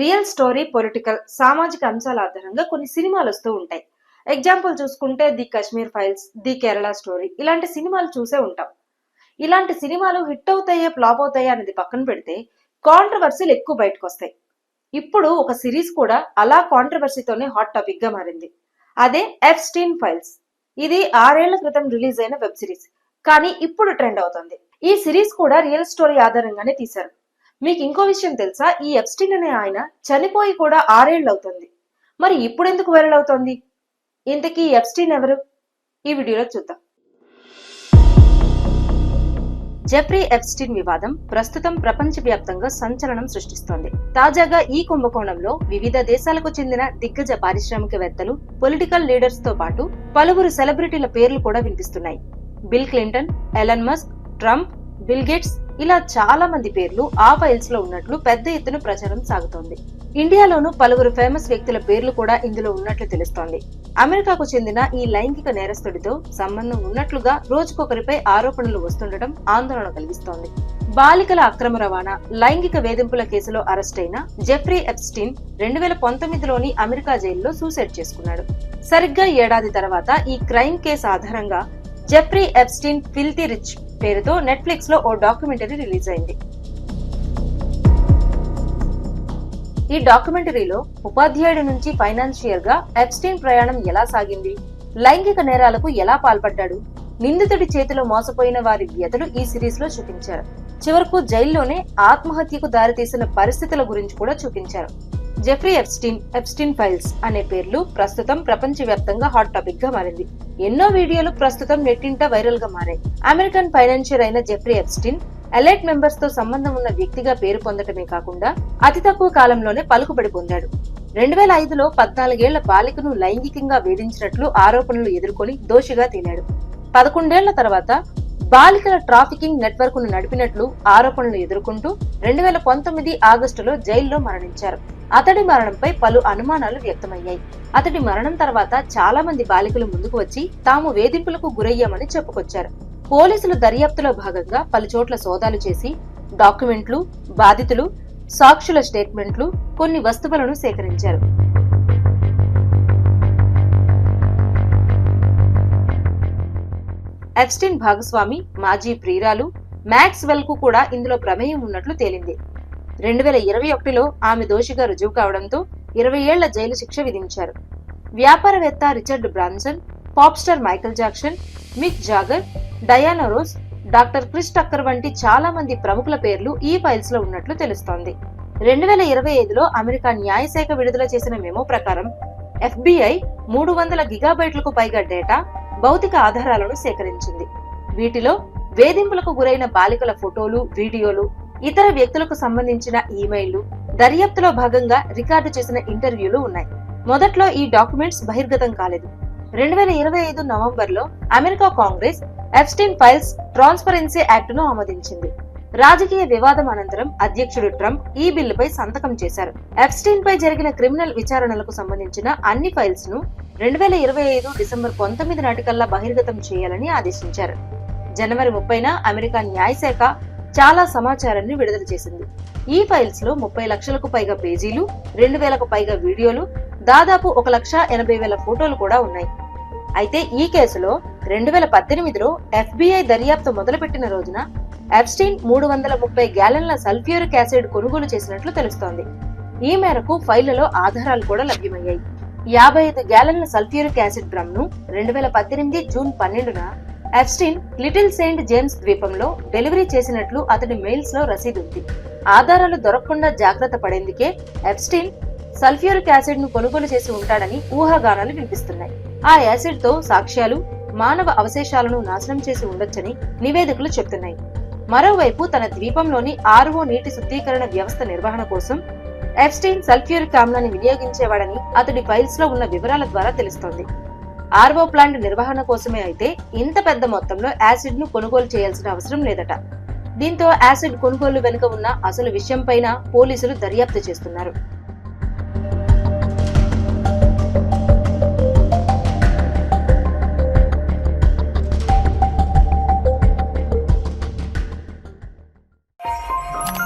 Real story political సామాజిక అంశాల ఆధారంగా కొన్ని సినిమాలు వస్తూ ఉంటాయి. ఎగ్జాంపుల్ చూసుకుంటే the Kashmir files the Kerala story ఇలాంటి సినిమాలు చూసే ఉంటాం. ఇలాంటి సినిమాలు హిట్ అవుతాయే ఫ్లాప్ అవుతాయా అనేది పక్కన పెడితే కాంట్రవర్సీలు ఎక్కువ బయటకు వస్తాయి. ఇప్పుడు ఒక సిరీస్ కూడా అలా కాంట్రవర్సీతోనే హాట్ టాపిక్గా మారింది. అదే ఎఫ్స్టీన్ ఫైల్స్ ఇది ఆరేళ్ళ క్రితం రిలీజ్ అయిన వెబ్ సిరీస్. కానీ ఇప్పుడు ట్రెండ్ అవుతుంది. ఈ సిరీస్ కూడా రియల్ స్టోరీ ఆధారంగానే తీశారు. మీకు ఇంకో విషయం తెలుసా? ఈ ఎప్స్టిన్ అనే ఆయన చనిపోయి కూడా ఆరేళ్ళు అవుతుంది మరి ఇప్పుడు ఎందుకు వైరల్ అవుతోంది ఇంతకీ ఎప్స్టిన్ ఎవరు? ఈ వీడియోలో చూద్దాం. జెఫ్రీ ఎప్స్టిన్ వివాదం ప్రస్తుతం ప్రపంచవ్యాప్తంగా సంచలనం సృష్టిస్తోంది. తాజాగా ఈ కుంభకోణంలో వివిధ దేశాలకు చెందిన దిగ్గజ పారిశ్రామికవేత్తలు పొలిటికల్ లీడర్స్తో పాటు పలువురు సెలబ్రిటీల పేర్లు కూడా వినిపిస్తున్నాయి. Bill Clinton Elon Musk Trump Bill Gates ఇలా చాలా మంది పేర్లు ఆ ఫైల్స్లో ఉన్నట్లు పెద్ద ఎత్తున ప్రచారం సాగుతోంది. ఇండియాలోనూ పలువురు ఫేమస్ వ్యక్తుల పేర్లు కూడా ఇందులో ఉన్నట్లు తెలుస్తోంది. అమెరికాకు చెందిన ఈ లైంగిక నేరస్తుడితో సంబంధం ఉన్నట్లుగా రోజుకొకరిపై ఆరోపణలు వస్తుండటం ఆందోళన కలిగిస్తోంది. బాలికల అక్రమ రవాణా లైంగిక వేధింపుల కేసులో అరెస్ట్ అయిన జెఫ్రీ ఎప్స్టిన్ రెండు వేల పంతొమ్మిదిలోని అమెరికా జైల్లో సూసైడ్ చేసుకున్నాడు. సరిగ్గా ఏడాది తర్వాత ఈ క్రైమ్ కేసు ఆధారంగా జెఫ్రీ ఎప్స్టిన్ ఫిల్తీ రిచ్ పేరుతో నెట్ఫ్లిక్స్లో ఓ డాక్యుమెంటరీ రిలీజ్ అయింది. ఈ డాక్యుమెంటరీలో ఉపాధ్యాయుడి నుంచి ఫైనాన్షియల్గా ఎప్స్టీన్ ప్రయాణం ఎలా సాగింది? లైంగిక నేరాలకు ఎలా పాల్పడ్డాడు? నిందితుడి చేతిలో మోసపోయిన వారి వ్యతలు ఈ సిరీస్లో చూపించారు. చివరకు జైల్లోనే ఆత్మహత్యకు దారితీసిన పరిస్థితుల గురించి కూడా చూపించారు. జెఫ్రీ ఎప్స్టిన్ ఎప్స్టిన్ ఫైల్స్ అనే పేర్లు ప్రస్తుతం ప్రపంచవ్యాప్తంగా హాట్ టాపిక్గా మారింది. ఎన్నో వీడియోలు ప్రస్తుతం నెట్టింట వైరల్గా మారాయి. అమెరికన్ ఫైనాన్షియర్ అయిన జెఫ్రీ ఎప్స్టిన్ ఎలైట్ మెంబర్స్తో సంబంధం ఉన్న వ్యక్తిగా పేరు పొందటమే కాకుండా అతి తక్కువ కాలంలోనే పలుకుబడి పొందాడు. రెండు వేల ఐదులో పద్నాలుగేళ్ళ బాలికను లైంగికంగా వేధించినట్లు ఆరోపణలు ఎదుర్కొని దోషిగా తేలాడు. పదకొండేళ్ళ తర్వాత బాలికల ట్రాఫికింగ్ నెట్వర్క్ను నడిపినట్లు ఆరోపణలు ఎదుర్కొంటూ రెండు వేల పంతొమ్మిది ఆగస్టులో జైల్లో మరణించారు. అతడి మరణంపై పలు అనుమానాలు వ్యక్తమయ్యాయి. అతడి మరణం తర్వాత చాలా మంది బాలికలు ముందుకు వచ్చి తాము వేధింపులకు గురయ్యామని చెప్పుకొచ్చారు. పోలీసులు దర్యాప్తులో భాగంగా పలు చోట్ల సోదాలు చేసి డాక్యుమెంట్లు బాధితులు సాక్షుల స్టేట్మెంట్లు కొన్ని వస్తువులను సేకరించారు. ఎప్స్టిన్ భాగస్వామి మాజీ ప్రియురాలు మ్యాక్స్ వెల్కు కూడా ఇందులో ప్రమేయం ఉన్నట్లు తేలింది. రెండు వేల ఇరవై ఒకటిలో ఆమె దోషిగా రుజువు కావడంతో ఇరవై ఏళ్ళ జైలు శిక్ష విధించారు. వ్యాపారవేత్త Richard Branson pop star Michael Jackson Mick Jagger Diana Ross doctor Chris Tucker వంటి చాలా మంది ప్రముఖుల పేర్లు ఈ ఫైల్స్లో ఉన్నట్లు తెలుస్తోంది. రెండు వేల ఇరవై ఐదులో అమెరికా న్యాయశాఖ విడుదల చేసిన మెమో ప్రకారం ఎఫ్బిఐ మూడు వందల గిగాబైట్లకు పైగా డేటా భౌతిక ఆధారాలను సేకరించింది. వీటిలో వేధింపులకు గురైన బాలికల ఫోటోలు వీడియోలు ఇతర వ్యక్తులకు సంబంధించిన ఈమెయిల్లు దర్యాప్తులో భాగంగా రికార్డు చేసిన ఇంటర్వ్యూలు ఉన్నాయి. మొదట్లో ఈ డాక్యుమెంట్స్ బహిర్గతం కాలేదు. రెండు వేల ఇరవై ఐదు నవంబర్లో America Congress Epstein files transparency యాక్ట్ను ఆమోదించింది. రాజకీయ వివాదం అనంతరం అధ్యక్షుడు ట్రంప్ ఈ బిల్లుపై సంతకం చేశారు. ఎఫ్స్టీన్ పై జరిగిన క్రిమినల్ విచారణలకు సంబంధించిన అన్ని ఫైల్స్ను రెండు వేల ఇరవై ఐదు డిసెంబర్ పంతొమ్మిది నాటికల్లా బహిర్గతం చేయాలని ఆదేశించారు. జనవరి ముప్పైన అమెరికా న్యాయశాఖ చాలా సమాచారాన్ని విడుదల చేసింది. ఈ ఫైల్స్లో ముప్పై లక్షలకు పైగా పేజీలు రెండు వేలకు పైగా వీడియోలు దాదాపు ఒక లక్ష ఎనభై వేల ఫోటోలు కూడా ఉన్నాయి. అయితే ఈ కేసులో రెండు వేల పద్దెనిమిదిలో ఎఫ్బిఐ దర్యాప్తు మొదలుపెట్టిన రోజున ఎఫ్స్టీన్ మూడు వందల ముప్పై గ్యాలన్ల సల్ఫ్యూరిక్ యాసిడ్ కొనుగోలు చేసినట్లు తెలుస్తోంది. ఈ మేరకు ఫైళ్ళలో ఆధారాలు కూడా లభ్యమయ్యాయి. యాభై ఐదు గ్యాలన్ల సల్ఫ్యూరిక్ యాసిడ్ డ్రమ్ను రెండు వేల పద్దెనిమిది జూన్ పన్నెండున ఎఫ్స్టీన్ లిటిల్ సెయింట్ జేమ్స్ ద్వీపంలో డెలివరీ చేసినట్లు అతడి మెయిల్స్లో రసీదు ఉంది ఆధారాలు దొరకకుండా జాగ్రత్త పడేందుకే ఎఫ్స్టీన్ సల్ఫ్యూరిక్ యాసిడ్ను కొనుగోలు చేసి ఉంటాడని ఊహాగానాలు వినిపిస్తున్నాయి. ఆ యాసిడ్తో సాక్ష్యాలు మానవ అవశేషాలను నాశనం చేసి ఉండొచ్చని నివేదికలు చెప్తున్నాయి. మరోవైపు తన ద్వీపంలోని ఆర్ఓ నీటి శుద్ధీకరణ వ్యవస్థ నిర్వహణ కోసం ఎప్స్టైన్ సల్ఫ్యూరిక్ ఆమ్లాన్ని వినియోగించేవాడని అతడి ఫైల్స్లో ఉన్న వివరాల ద్వారా తెలుస్తోంది. ఆర్వో ప్లాంట్ నిర్వహణ కోసమే అయితే ఇంత పెద్ద మొత్తంలో యాసిడ్ను కొనుగోలు చేయాల్సిన అవసరం లేదట. దీంతో యాసిడ్ కొనుగోలు వెనుక ఉన్న అసలు విషయంపైన పోలీసులు దర్యాప్తు చేస్తున్నారు. you